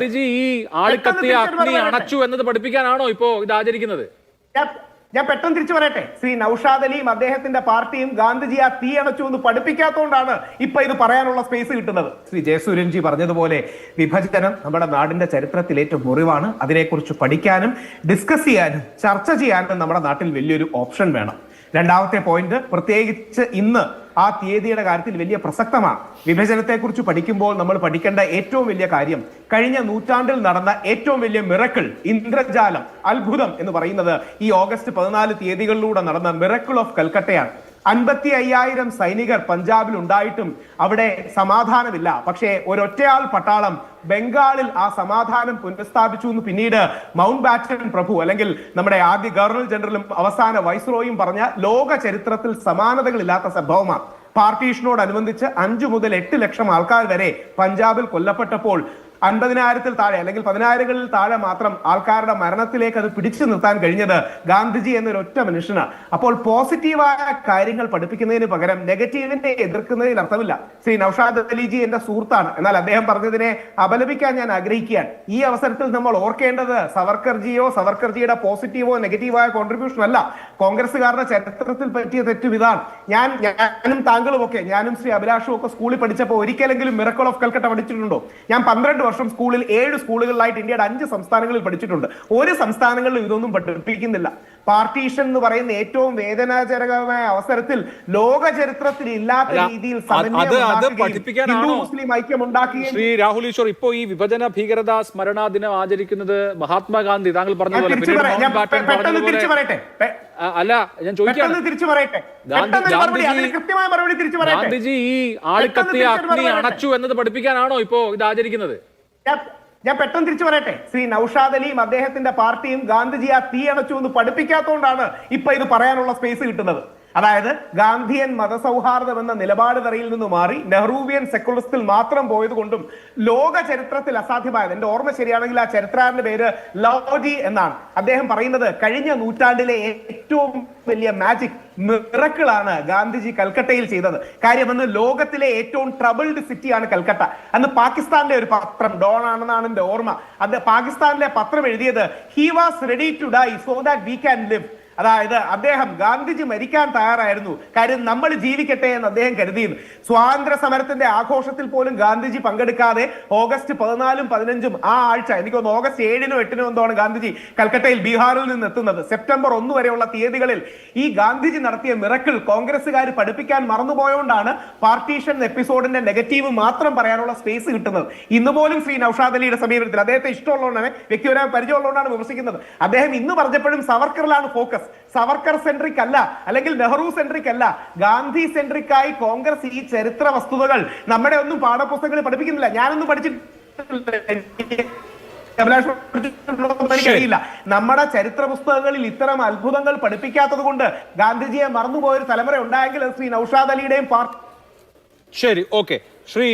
ഗാന്ധിജി ഈ ആളിക്കത്തിയ അഗ്നി അണച്ചു എന്നത് പഠിപ്പിക്കാനാണോ ഇപ്പോ ഇത് ആചരിക്കുന്നത് ഞാൻ പെട്ടെന്ന് തിരിച്ചു പറയട്ടെ? ശ്രീ നൌഷാദ് അലിയും അദ്ദേഹത്തിന്റെ പാർട്ടിയും ഗാന്ധിജി ആ തീ അണച്ചു എന്ന് പഠിപ്പിക്കാത്തതുകൊണ്ടാണ് ഇപ്പൊ ഇത് പറയാനുള്ള സ്പേസ് കിട്ടുന്നത്. ശ്രീ ജയസൂര്യൻജി പറഞ്ഞതുപോലെ വിഭജനം നമ്മുടെ നാടിന്റെ ചരിത്രത്തിൽ ഏറ്റവും മുറിവാണ്. അതിനെക്കുറിച്ച് പഠിക്കാനും ഡിസ്കസ് ചെയ്യാനും ചർച്ച ചെയ്യാനും നമ്മുടെ നാട്ടിൽ വലിയൊരു ഓപ്ഷൻ വേണം. രണ്ടാമത്തെ പോയിന്റ് പ്രത്യേകിച്ച് ഇന്ന് ആ തീയതിയുടെ കാര്യത്തിൽ വലിയ പ്രസക്തമാണ്. വിഭജനത്തെക്കുറിച്ച് പഠിക്കുമ്പോൾ നമ്മൾ പഠിക്കേണ്ട ഏറ്റവും വലിയ കാര്യം കഴിഞ്ഞ നൂറ്റാണ്ടിൽ നടന്ന ഏറ്റവും വലിയ മിറക്കിൾ ഇന്ദ്രജാലം അത്ഭുതം എന്ന് പറയുന്നത് ഈ ഓഗസ്റ്റ് പതിനാല് തീയതികളിലൂടെ നടന്ന മിറക്കിൾ ഓഫ് കൽക്കട്ടയാണ്. അൻപത്തി അയ്യായിരം സൈനികർ പഞ്ചാബിൽ ഉണ്ടായിട്ടും അവിടെ സമാധാനമില്ല. പക്ഷേ ഒരൊറ്റയാൾ പട്ടാളം ബംഗാളിൽ ആ സമാധാനം പുനഃസ്ഥാപിച്ചു എന്ന് പിന്നീട് മൗണ്ട് ബാറ്റൻ പ്രഭു അല്ലെങ്കിൽ നമ്മുടെ ആദ്യ ഗവർണർ ജനറലും അവസാന വൈസ്രോയും പറഞ്ഞ ലോക ചരിത്രത്തിൽ സമാനതകളില്ലാത്ത സംഭവമാണ്. പാർട്ടീഷനോടനുബന്ധിച്ച് അഞ്ചു മുതൽ എട്ട് ലക്ഷം ആൾക്കാർ വരെ പഞ്ചാബിൽ കൊല്ലപ്പെട്ടപ്പോൾ അൻപതിനായിരത്തിൽ താഴെ അല്ലെങ്കിൽ പതിനായിരങ്ങളിൽ താഴെ മാത്രം ആൾക്കാരുടെ മരണത്തിലേക്ക് അത് പിടിച്ചു നിർത്താൻ കഴിഞ്ഞത് ഗാന്ധിജി എന്നൊരു ഒറ്റ മനുഷ്യനാണ് അപ്പോൾ പോസിറ്റീവായ കാര്യങ്ങൾ പഠിപ്പിക്കുന്നതിന് പകരം നെഗറ്റീവിനെ എതിർക്കുന്നതിൽ അർത്ഥമില്ല. ശ്രീ നൌഷാദ് അലിജി എന്റെ സുഹൃത്താണ്. എന്നാൽ അദ്ദേഹം പറഞ്ഞതിനെ അപലപിക്കാൻ ഞാൻ ആഗ്രഹിക്കുകയാണ്. ഈ അവസരത്തിൽ നമ്മൾ ഓർക്കേണ്ടത് സവർക്കർജിയോ സവർക്കർജിയുടെ പോസിറ്റീവോ നെഗറ്റീവായ കോൺട്രിബ്യൂഷൻ അല്ല. കോൺഗ്രസ്സുകാരുടെ ചരിത്രത്തിൽ പറ്റിയ തെറ്റും ഇതാണ്. ഞാൻ ഞാനും താങ്കളും ഒക്കെ ഞാനും ശ്രീ അഭിലാഷും ഒക്കെ സ്കൂളിൽ പഠിച്ചപ്പോൾ ഒരിക്കലെങ്കിലും മിറക്കൾ ഓഫ് കൽക്കട്ട പഠിച്ചിട്ടുണ്ടോ? ഞാൻ പന്ത്രണ്ട് വർഷം സ്കൂളിൽ ഏഴ് സ്കൂളുകളിലായിട്ട് ഇന്ത്യയുടെ അഞ്ച് സംസ്ഥാനങ്ങളിൽ പഠിച്ചിട്ടുണ്ട്. ഒരു സംസ്ഥാനങ്ങളിലും ഇതൊന്നും പഠിപ്പിക്കുന്നില്ല. പാർട്ടീഷൻ എന്ന് പറയുന്ന ഏറ്റവും വേദനാജനകമായ അവസരത്തിൽ ലോക ചരിത്രത്തിൽ ഇല്ലാത്ത രീതിയിൽ? ഹിന്ദു മുസ്ലിം ഐക്യം ഉണ്ടാക്കുകയും ശ്രീ രാഹുൽ ഈശ്വർ ഇപ്പോ ഈ വിഭജന ഭീകരത സ്മരണാ ദിനം ആചരിക്കുന്നത് മഹാത്മാഗാന്ധി താങ്കൾ പറഞ്ഞതുപോലെ അല്ല ഞാൻ ചോദിക്കാം ഗാന്ധിജി- ഈ ആളിക്കത്തിയ അഗ്നി അണച്ചു എന്നത് പഠിപ്പിക്കാനാണോ ഇപ്പോ ഇത് ആചരിക്കുന്നത്? ഞാൻ- പെട്ടെന്ന് തിരിച്ചു പറയട്ടെ. ശ്രീ നൌഷാദ് അലിയും അദ്ദേഹത്തിന്റെ പാർട്ടിയും ഗാന്ധിജി ആ തീ അണച്ചു എന്ന് പഠിപ്പിക്കാത്തതുകൊണ്ടാണ് ഇപ്പൊ ഇത് പറയാനുള്ള സ്പേസ് കിട്ടുന്നത്. അതായത് ഗാന്ധിയൻ മതസൗഹാർദ്ദം എന്ന നിലപാട് തറയിൽ നിന്ന് മാറി നെഹ്റൂവിയൻ സെക്കുലറിസ്റ്റിൽ മാത്രം പോയത് കൊണ്ടും ലോക ചരിത്രത്തിൽ അസാധ്യമായത് എന്റെ ഓർമ്മ ശരിയാണെങ്കിൽ ആ ചരിത്രകാരന്റെ പേര് ലോജി എന്നാണ്. അദ്ദേഹം പറയുന്നത് കഴിഞ്ഞ നൂറ്റാണ്ടിലെ ഏറ്റവും വലിയ മാജിക് മിറക്കിളാണ് ഗാന്ധിജി കൽക്കട്ടയിൽ ചെയ്തത്. കാര്യം അന്ന് ലോകത്തിലെ ഏറ്റവും ട്രബിൾഡ് സിറ്റിയാണ് കൽക്കട്ട. അന്ന് പാകിസ്ഥാന്റെ ഒരു പത്രം ഡോൺ ആണെന്നാണ് എന്റെ ഓർമ്മ. അത് പാകിസ്ഥാനിലെ പത്രം എഴുതിയത് he was ready to die so that we can live അതായത് അദ്ദേഹം ഗാന്ധിജി മരിക്കാൻ തയ്യാറായിരുന്നു. കാര്യം നമ്മൾ ജീവിക്കട്ടെ എന്ന് അദ്ദേഹം കരുതിയിരുന്നു. സ്വാതന്ത്ര്യ സമരത്തിന്റെ ആഘോഷത്തിൽ പോലും ഗാന്ധിജി പങ്കെടുക്കാതെ ഓഗസ്റ്റ് പതിനാലും പതിനഞ്ചും ആ ആഴ്ച എനിക്ക് തോന്നുന്നു ഓഗസ്റ്റ് ഏഴിനോ എട്ടിനോ എന്തോ ആണ് ഗാന്ധിജി കൽക്കട്ടയിൽ ബീഹാറിൽ നിന്ന് എത്തുന്നത്. സെപ്റ്റംബർ ഒന്ന് വരെയുള്ള തീയതികളിൽ ഈ ഗാന്ധിജി നടത്തിയ മിറക്കിൾ കോൺഗ്രസ്സുകാർ പഠിപ്പിക്കാൻ മറന്നുപോയോണ്ടാണ് പാർട്ടീഷൻ എപ്പിസോഡിന്റെ നെഗറ്റീവ് മാത്രം പറയാനുള്ള സ്പേസ് കിട്ടുന്നത്. ഇന്ന് പോലും ശ്രീ നൌഷാദ് അലിയുടെ സമീപനത്തിൽ അദ്ദേഹത്തെ ഇഷ്ടമുള്ളതുകൊണ്ടാണ് വ്യക്തിപരമായ പരിചയമുള്ളതുകൊണ്ടാണ് വിമർശിക്കുന്നത്. അദ്ദേഹം ഇന്ന് പറഞ്ഞപ്പോഴും സവർക്കറിലാണ് ഫോക്കസ് സവർക്കർ സെൻട്രിക് അല്ല അല്ലെങ്കിൽ നെഹ്റു സെൻട്രിക് അല്ല ഗാന്ധി സെൻട്രിക് ആയി കോൺഗ്രസ് ഈ ചരിത്ര വസ്തുതകൾ നമ്മുടെ ഒന്നും പാഠപുസ്തകങ്ങളിൽ പഠിപ്പിക്കുന്നില്ല. ഞാനൊന്നും പഠിച്ചിട്ടില്ല. എനിക്കറിയില്ല നമ്മുടെ ചരിത്ര പുസ്തകങ്ങളിൽ ഇത്തരം അത്ഭുതങ്ങൾ പഠിപ്പിക്കാത്തത് കൊണ്ട് ഗാന്ധിജിയെ മറന്നുപോയൊരു തലമുറ ഉണ്ടായെങ്കിൽ ശ്രീ നൌഷാദ് അലിയുടെയും പാർട്ടി ശരി ഓക്കെ. ശ്രീ